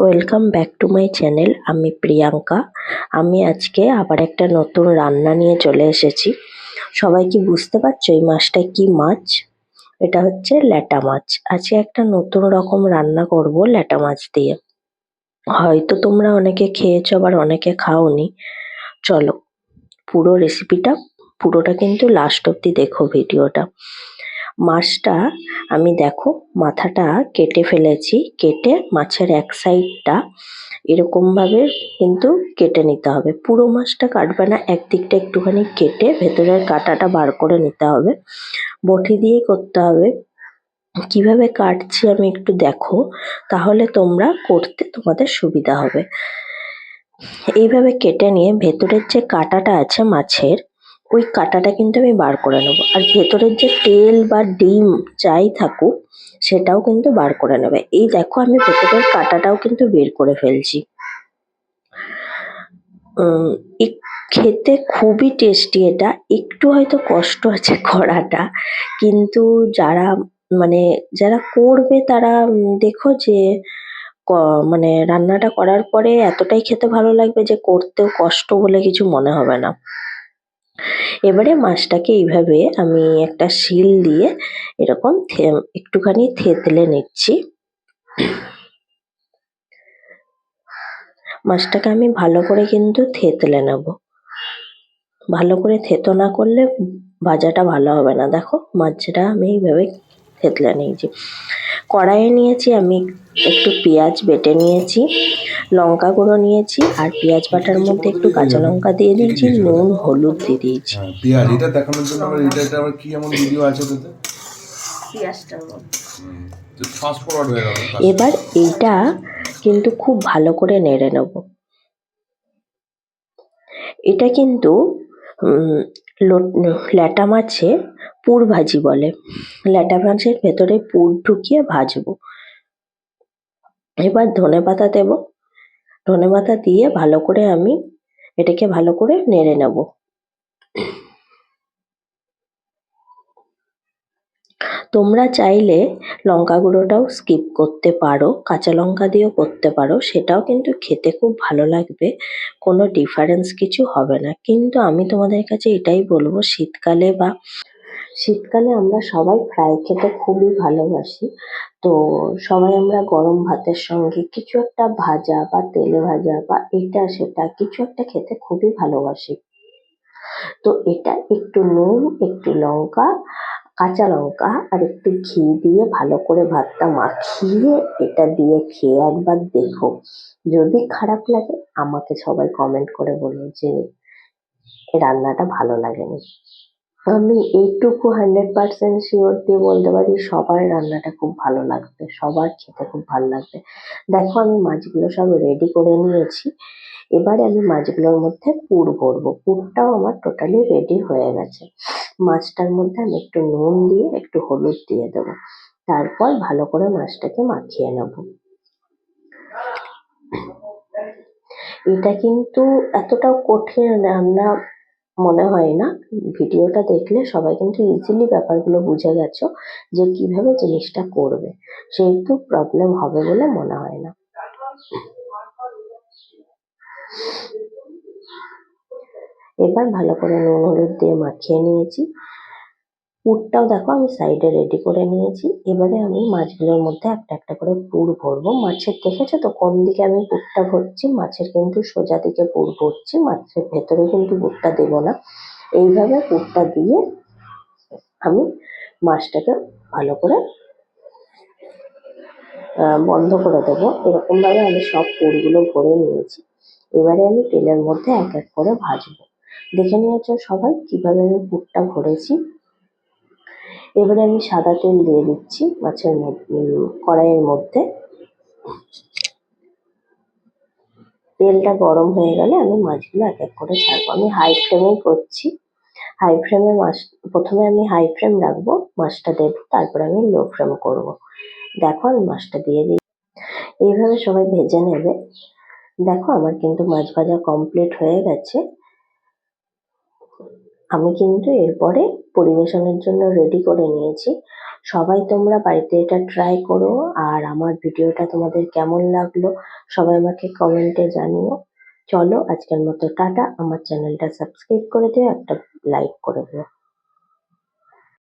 Welcome back to my channel আমি প্রিয়াঙ্কা। আমি আজকে আবার একটা নতুন রান্না নিয়ে চলে এসেছি। সবাই কি বুঝতে পারছ এই মাছটা কি মাছ? এটা হচ্ছে ল্যাটা মাছ। আজকে একটা নতুন রকম রান্না করব ল্যাটা মাছ দিয়ে। হয়তো তোমরা অনেকে খেয়েছো আবার অনেকে খাওনি। চলো, পুরো রেসিপিটা পুরোটা কিন্তু লাস্ট অব্দি দেখো ভিডিওটা মাছটা আমি দেখো, মাথাটা কেটে ফেলেছি। কেটে মাছের এক সাইডটা এরকম ভাবে কিন্তু কেটে নিতে হবে। পুরো মাছটা কাটবে না, একদিকটা একটুখানি কেটে ভেতরের কাঁটাটা বার করে নিতে হবে। বটি দিয়ে করতে হবে। কীভাবে কাটছি আমি একটু দেখো, তাহলে তোমরা করতে তোমাদের সুবিধা হবে। এইভাবে কেটে নিয়ে ভেতরের যে কাঁটাটা আছে মাছের ওই কাঁটাটা কিন্তু আমি বার করে নেব। আর ভেতরের যে তেল বা ডিম যাই থাকুক, সেটাও কিন্তু বার করে নেবে। এই দেখো, আমি ভেতরের কাঁটাটাও কিন্তু বের করে ফেলছি। খেতে খুবই টেস্টি এটা। একটু হয়তো কষ্ট আছে করাটা। কিন্তু যারা মানে যারা করবে তারা দেখো যে মানে রান্নাটা করার পরে এতটাই খেতে ভালো লাগবে যে, করতেও কষ্ট বলে কিছু মনে হবে না। এবারে মাছটাকে এইভাবে আমি একটা শিল দিয়ে এরকম একটুখানি থেতলে নিচ্ছি। মাছটাকে আমি ভালো করে কিন্তু থেতলে নেব। ভালো করে থেতো না করলে ভাজাটা ভালো হবে না। দেখো, মাছটা আমি এইভাবে থেতলে নিয়েছি। কড়াইয়ে নিয়েছি আমি একটু পেঁয়াজ বেটে নিয়েছি লঙ্কা গুঁড়ো নিয়েছি আর পেঁয়াজ বাটার মধ্যে একটু কাঁচা লঙ্কা দিয়ে দিয়েছি নুন হলুদ দিয়ে দিয়েছি। হ্যাঁ, পেঁয়াজ এটা দেখানোর জন্য আবার এটা এটা আবার কি এমন ভিডিও আছে পেঁয়াজটার মধ্যে। গেল। এবার এইটা কিন্তু খুব ভালো করে নেড়ে নেব। এটা কিন্তু ল্যাটা মাছে পুর ভাজি বলে। ল্যাটা মাছের ভেতরে পুর ঢুকিয়ে ভাজবো। এবার ধনে পাতা দেবো। ধনে পাতা দিয়ে ভালো করে আমি এটাকে ভালো করে নেড়ে নেব। তোমরা চাইলে লঙ্কা গুঁড়োটাও স্কিপ করতে পারো, কাঁচা লঙ্কা দিয়েও করতে পারো, সেটাও কিন্তু খেতে খুব ভালো লাগবে, কোনো ডিফারেন্স কিছু হবে না। কিন্তু আমি তোমাদের কাছে এটাই বলব, শীতকালে বা শীতকালে আমরা সবাই ফ্রাই খেতে খুবই ভালোবাসি। তো সবাই আমরা গরম ভাতের সঙ্গে কিছু একটা ভাজা বা তেলে ভাজা বা এটা সেটা কিছু একটা খেতে খুবই ভালোবাসি। তো এটা একটু নুন, একটু লঙ্কা, কাঁচা লঙ্কা আর একটু ঘি দিয়ে ভালো করে ভাতটা মাখিয়ে এটা দিয়ে খেয়ে একবার দেখো। যদি খারাপ লাগে আমাকে সবাই কমেন্ট করে বলো যে রান্নাটা ভালো লাগেনি। আমি এইটুকু হান্ড্রেড পার্সেন্ট শিওর দিয়ে বলতে পারি, সবার রান্নাটা খুব ভালো লাগবে, সবার খেতে খুব ভালো লাগবে। দেখো, আমি মাছগুলো সব রেডি করে নিয়েছি। এবারে আমি মাছগুলোর মধ্যে পুর ভরবো। পুরটাও আমার টোটালি রেডি হয়ে গেছে। মাছটার মধ্যে আমি একটু নুন দিয়ে, একটু হলুদ দিয়ে দেবো। তারপর ভালো করে মাছটাকে মাখিয়ে নেব। এটা কিন্তু এতটাও কঠিন রান্না মনে হয় না। ভিডিওটা দেখলে সবাই কিন্তু ইজিলি ব্যাপারগুলো বুঝে গেছো যে কীভাবে জিনিসটা করবে। সেহেতু প্রবলেম হবে বলে মনে হয় না। এবার ভালো করে নুন, হলুদ দিয়ে মাখিয়ে নিয়েছি। পুরটাও দেখো আমি সাইডে রেডি করে নিয়েছি। এবারে আমি মাছগুলোর মধ্যে একটা একটা করে পুর ভরবো। মাছের, দেখেছ তো কোন দিকে আমি পুরটা ভরছি? মাছের কিন্তু সোজা দিকে পুর ভরছি। মাছের ভেতরে কিন্তু পুরটা দেবো না। এইভাবে পুরটা দিয়ে আমি মাছটাকে ভালো করে বন্ধ করে দেবো। এরকম ভাবে আমি সব পুরগুলো ভরে নিয়েছি। এবারে আমি তেলের মধ্যে এক এক করে ভাজবো। দেখে নিয়েছো সবাই কীভাবে আমি পুরটা ভরেছি? এবারে আমি সাদা তেল দিয়ে দিচ্ছি মাছের কড়াইয়ের মধ্যে। তেলটা গরম হয়ে গেলে আমি মাছগুলো এক এক করে ছাড়বো। আমি হাই ফ্লেমেই করছি। হাই ফ্লেমে মাছ, প্রথমে আমি হাই ফ্লেম রাখব, মাছটা দেবো, তারপর আমি লো ফ্লেম করব। দেখো আমি মাছটা দিয়ে দিই। এইভাবে সবাই ভেজে নেবে। দেখো আমার কিন্তু মাছ ভাজা কমপ্লিট হয়ে গেছে। আমি কিন্তু এরপরে পরিবেশনের জন্য রেডি করে নিয়েছি। সবাই তোমরা বাড়িতে এটা ট্রাই করো আর আমার ভিডিওটা তোমাদের কেমন লাগল সবাই আমাকে কমেন্টে জানিও। চলো আজকের মতো টাটা। আমার চ্যানেলটা সাবস্ক্রাইব করে দিও, একটা লাইক করে দিও।